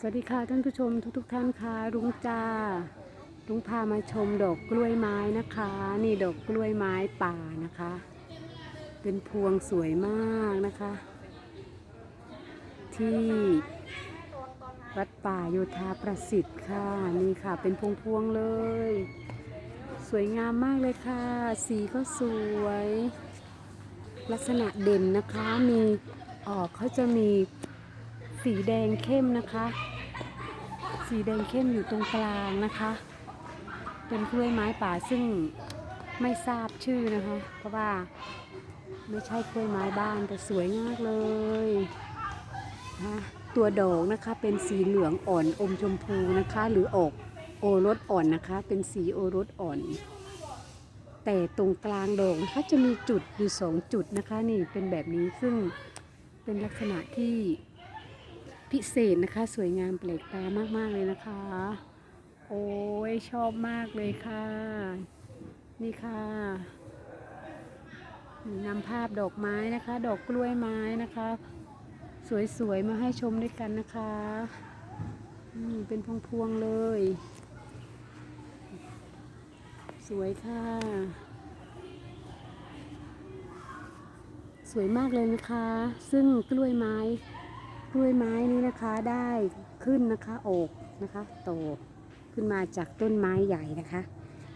สวัสดีค่ะท่านผู้ชมทุกๆทท่านค่ะรุ้งจ้ารุ้งพามาชมดอกกล้วยไม้นะคะ นี่ดอกกล้วยไม้ป่านะคะ เป็นพวงสวยมากนะคะ ที่วัดป่าโยธาประสิทธิ์ค่ะนี่ค่ะเป็นพวงพวงๆเลย สวยงามมากเลยค่ะ สีก็สวย ลักษณะเด่นนะคะมีออกเขาจะมี สีแดงเข้มนะคะ สีแดงเข้มอยู่ตรงกลางนะคะ เป็นกล้วยไม้ป่าซึ่งไม่ทราบชื่อนะคะ เพราะว่าไม่ใช่กล้วยไม้บ้านแต่สวยมากเลยนะตัวดอกนะคะเป็นสีเหลืองอ่อนอมชมพูนะคะ หรือออกโอรสอ่อนนะคะ เป็นสีโอรสอ่อน แต่ตรงกลางดอกนะคะจะมีจุดอยู่สองจุดนะคะ นี่เป็นแบบนี้ซึ่งเป็นลักษณะที่ พิเศษนะคะ สวยงามแปลกตามากๆเลยนะคะ โอ้ยชอบมากเลยค่ะ นี่ค่ะนำภาพดอกไม้นะคะ ดอกกล้วยไม้นะคะ สวยๆ มาให้ชมด้วยกันนะคะเป็นพวงๆเลย สวยค่ะ สวยมากเลยนะคะ ซึ่งกล้วยไม้ กล้วยไม้นี้นะคะได้ขึ้นนะคะออกนะคะโตขึ้นมาจากต้นไม้ใหญ่นะคะ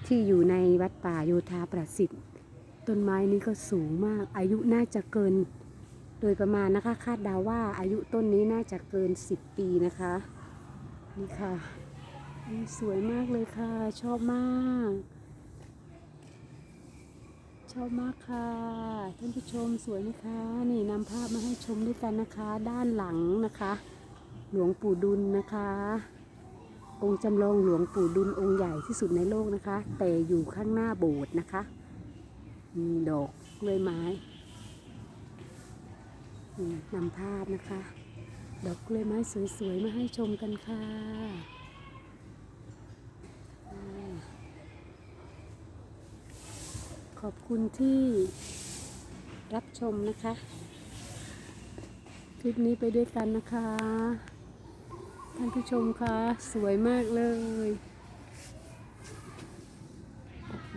ที่อยู่ในวัดป่าโยธาประสิทธิ์ ต้นไม้นี้ก็สูงมากอายุน่าจะเกิน โดยประมาณนะคะคาดเดาว่าอายุต้นนี้น่าจะเกิน 10 ปีนะคะนี่ค่ะนี่สวยมากเลยค่ะ ชอบมาก ชอบมากค่ะท่านผู้ชมสวยไหมคะ นี่นำภาพมาให้ชมด้วยกันนะคะ ด้านหลังนะคะ หลวงปู่ดุลนะคะ องค์จำลองหลวงปู่ดุลองค์ใหญ่ที่สุดในโลกนะคะ แต่อยู่ข้างหน้าโบสถ์นะคะ มีดอกกล้วยไม้นี่นำภาพนะคะ ดอกกล้วยไม้สวยๆมาให้ชมกันค่ะ ขอบคุณที่รับชมนะคะ คลิปนี้ไปด้วยกันนะคะ ท่านผู้ชมคะ สวยมากเลย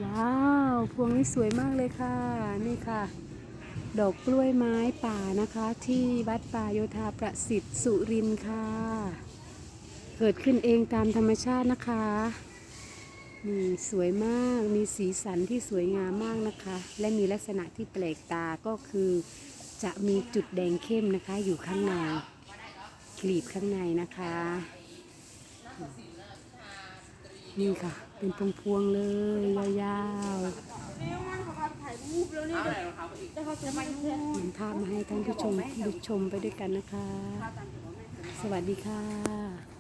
ว้าว พวงนี้สวยมากเลยค่ะ นี่ค่ะ ดอกกล้วยไม้ป่านะคะ ที่วัดป่าโยธาประสิทธิ์สุรินค่ะ เกิดขึ้นเองตามธรรมชาตินะคะ นี่สวยมาก มีสีสันที่สวยงามมากนะคะ และมีลักษณะที่แปลกตาก็คือจะมีจุดแดงเข้มนะคะ อยู่ข้างในกลีบข้างในนะคะ นี่ค่ะ เป็นพวงๆเลยยาวเร็วมันเขาพาถ่ายรูปแล้วนี่แต่เขาจะไปเพื่อนๆนำภาพมาให้ท่านผู้ชมผู้ชมไปด้วยกันนะคะ สวัสดีค่ะ